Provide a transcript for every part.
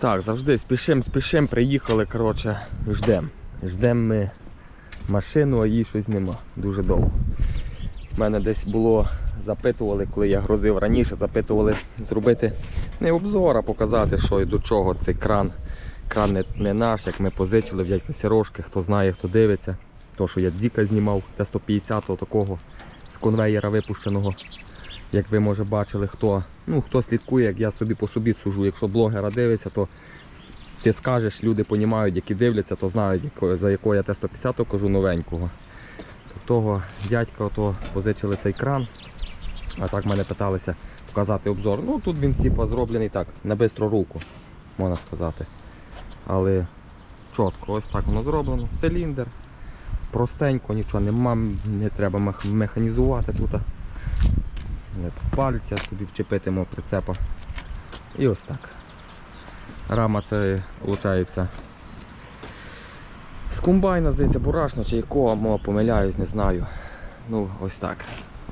Так, завжди спішим, спішим, приїхали, коротше, ждем. Ждем ми машину, а її щось нема. Дуже довго. У мене десь було, запитували, коли я грозив раніше, запитували зробити не обзор, а показати, що і до чого цей кран. Кран не, не наш, як ми позичили в дядька Сірошки, хто знає, хто дивиться. То, що я Дзіка знімав, Т-150 такого з конвеєра випущеного. Як ви може бачили, хто, ну, хто слідкує, як я собі по собі сужу. Якщо блогера дивиться, то ти скажеш, люди розуміють, які дивляться, то знають, за якого я Т-150 кажу новенького. То того дядька ото позичили цей кран. А так мене питалися показати обзор. Ну тут він типу, зроблений так, на бистру руку, можна сказати. Але чітко, ось так воно зроблено. Циліндр. Простенько, нічого нема, не треба механізувати тут. Пальця собі вчепити мого прицепа. І ось так. Рама це виходить з комбайна, здається, бурашна чи якого, мо помиляюсь, не знаю. Ну, ось так.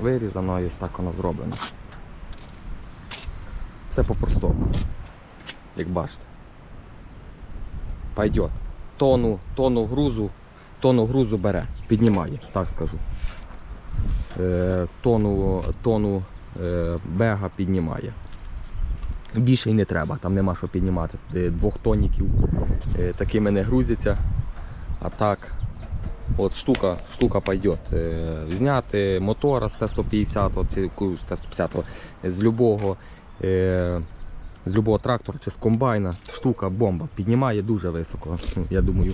Вирізано і ось так воно зроблено. Все по-простому. Як бачите. Пойдет. Тону, тону грузу, тону грузу бере, піднімає, так скажу. Е, тону, тону е, бега піднімає. Більше й не треба, там нема що піднімати. Е, Двох тоніків такими не грузяться. А так, от штука, штука пойдет. Е, Зняти мотора з Т-150, от ці- яку з Т-150, з любого, з любого трактора чи з комбайна. Штука бомба. Піднімає дуже високо. Я думаю,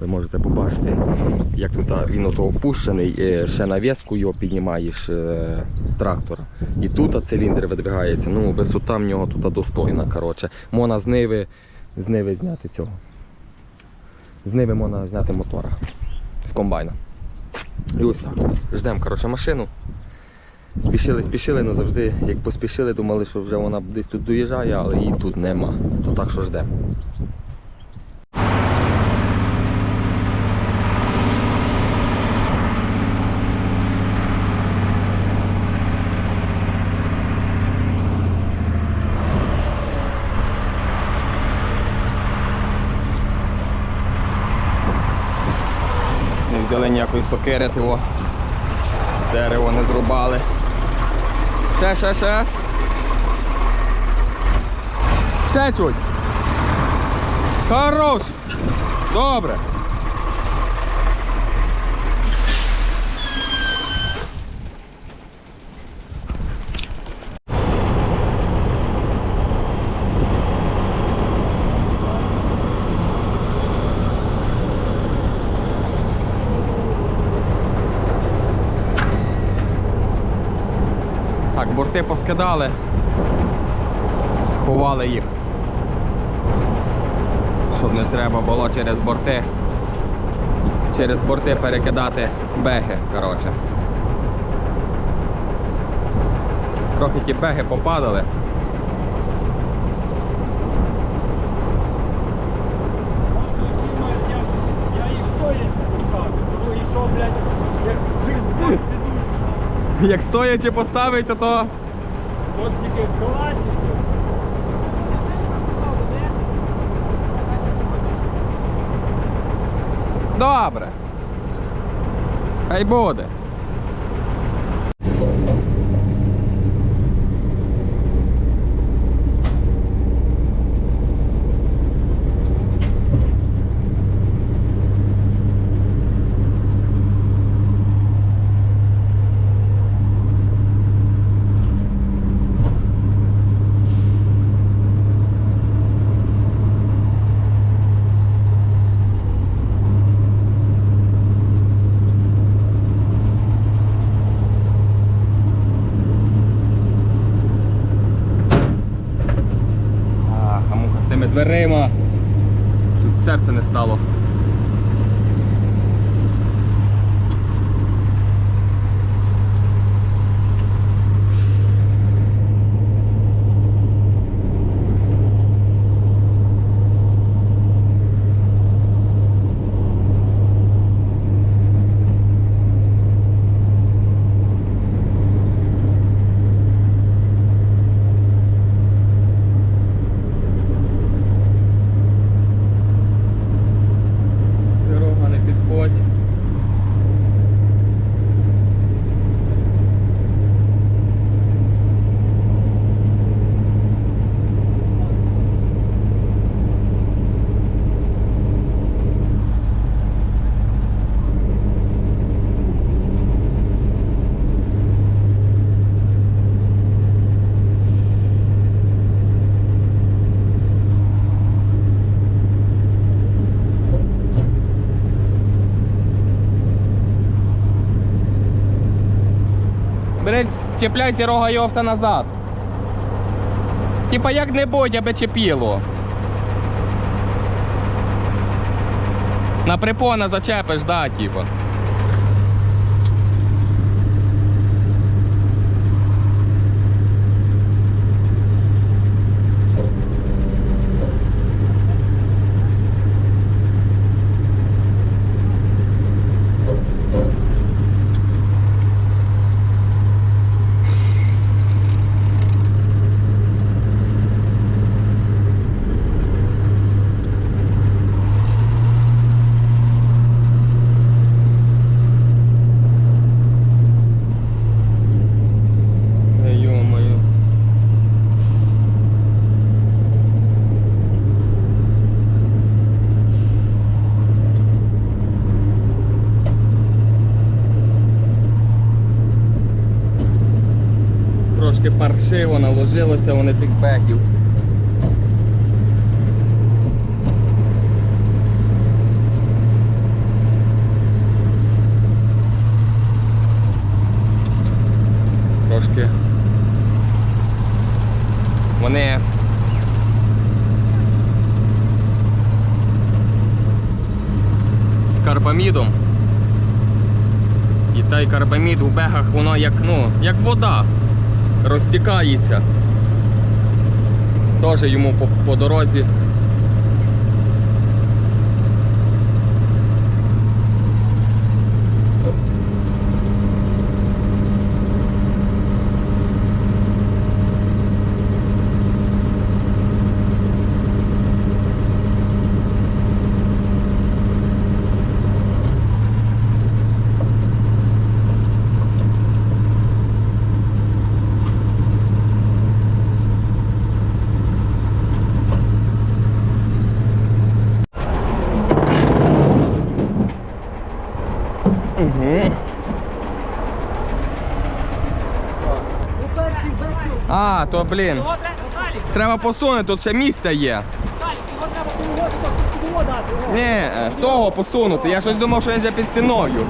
ви можете побачити, як тут він ото опущений, е, ще нав'язку його піднімаєш е, трактора. І тут циліндр видвигається. Ну, висота в нього тут достойна. Коротше. Можна з ниви, з ниви зняти цього. З ниви можна зняти мотора з комбайна. І ось так. Ждемо коротше, машину. Спішили, спішили, але завжди, як поспішили, думали, що вже вона десь тут доїжджає, але її тут нема. То так що ждемо. Не взяли ніякої сокири, того дерево не зрубали. Ще, ще, ще. Все чуть. Хорош. Добре. Так, поскидали, сховали їх. Щоб не треба було через борти. Через борти перекидати беги, коротше. Трохи ті беги попадали. Як стоячи поставить, то то. От тільки в. Добре. Хай буде. А, хамуха з тими дверима. Тут серце не стало. Чіпляйся рога його все назад. Типа як-небудь, аби чіпіло. На припона зачепиш, да, типа. Паршиво наложилося вони тих беків. Трошки. Вони. З карбамідом. І той карбамід у бегах воно як, ну, як вода розтікається. Теж йому по, по дорозі. А, то блін. Треба, посунути, тут ще місця є. Ні, е, того посунути. Я щось думав, що він вже під стіною.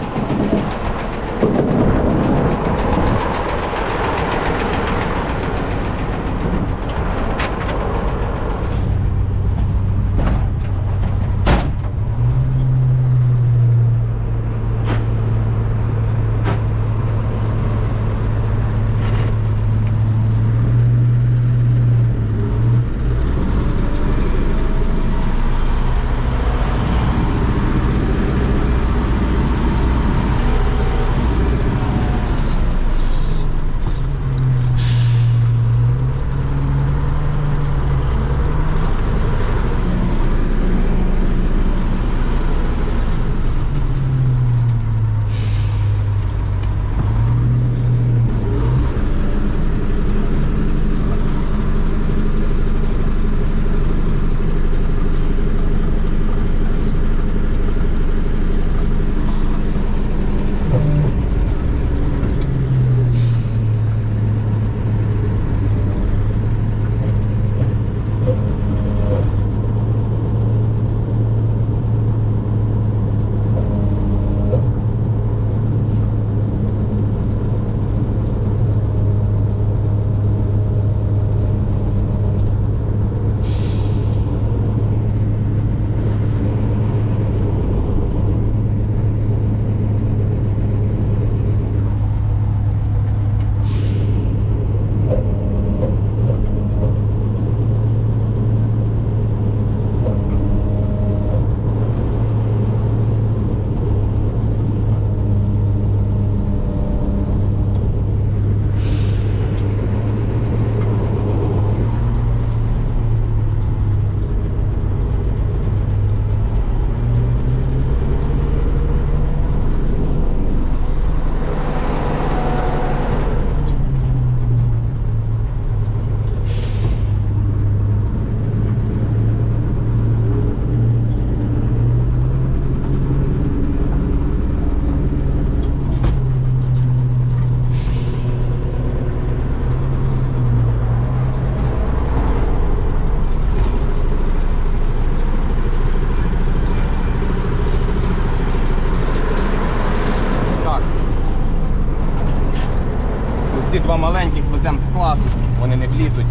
Влізуть.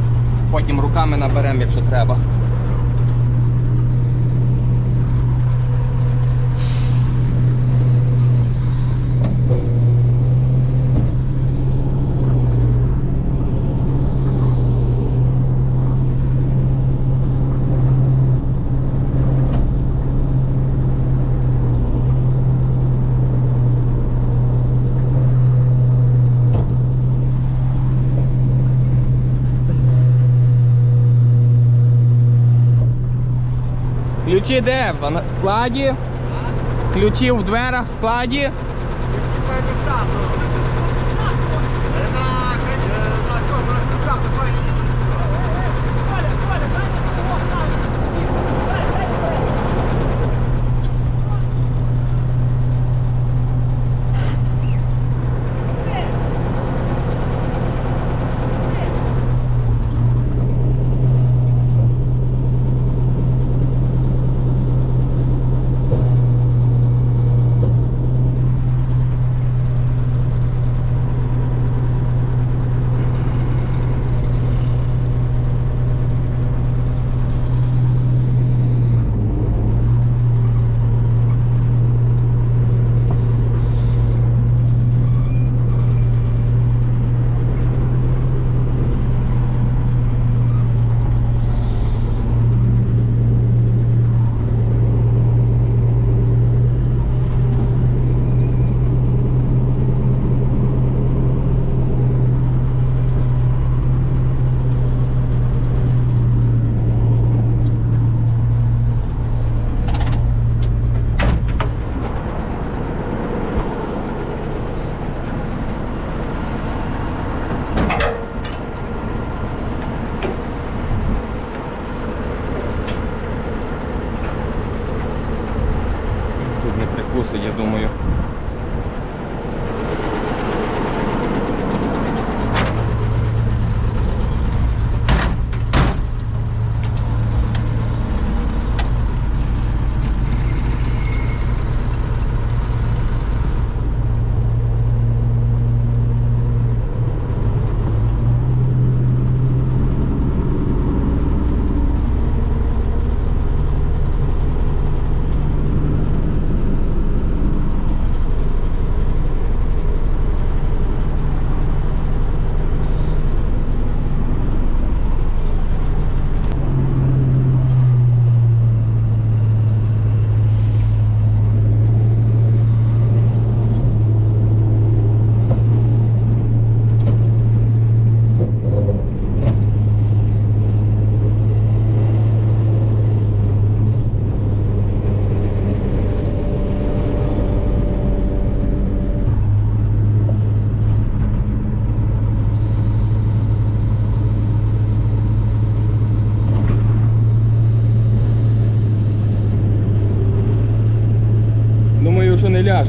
Потім руками наберемо, якщо треба. Ключі де? В складі? Ключі в дверях в складі.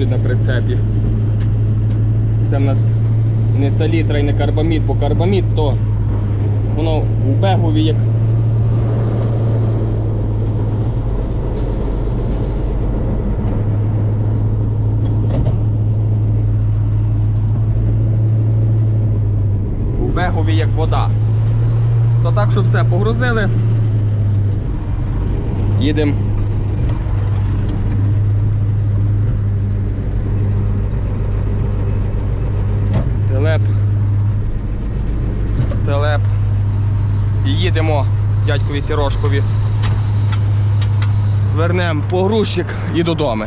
Що на прицепі. Це в нас не салітра і не карбамід, бо карбамід то воно у бегові як. У бегові як вода. То так, що все, погрузили. Їдемо їдемо дядькові Сірошкові. Вернемо погрузчик і додому.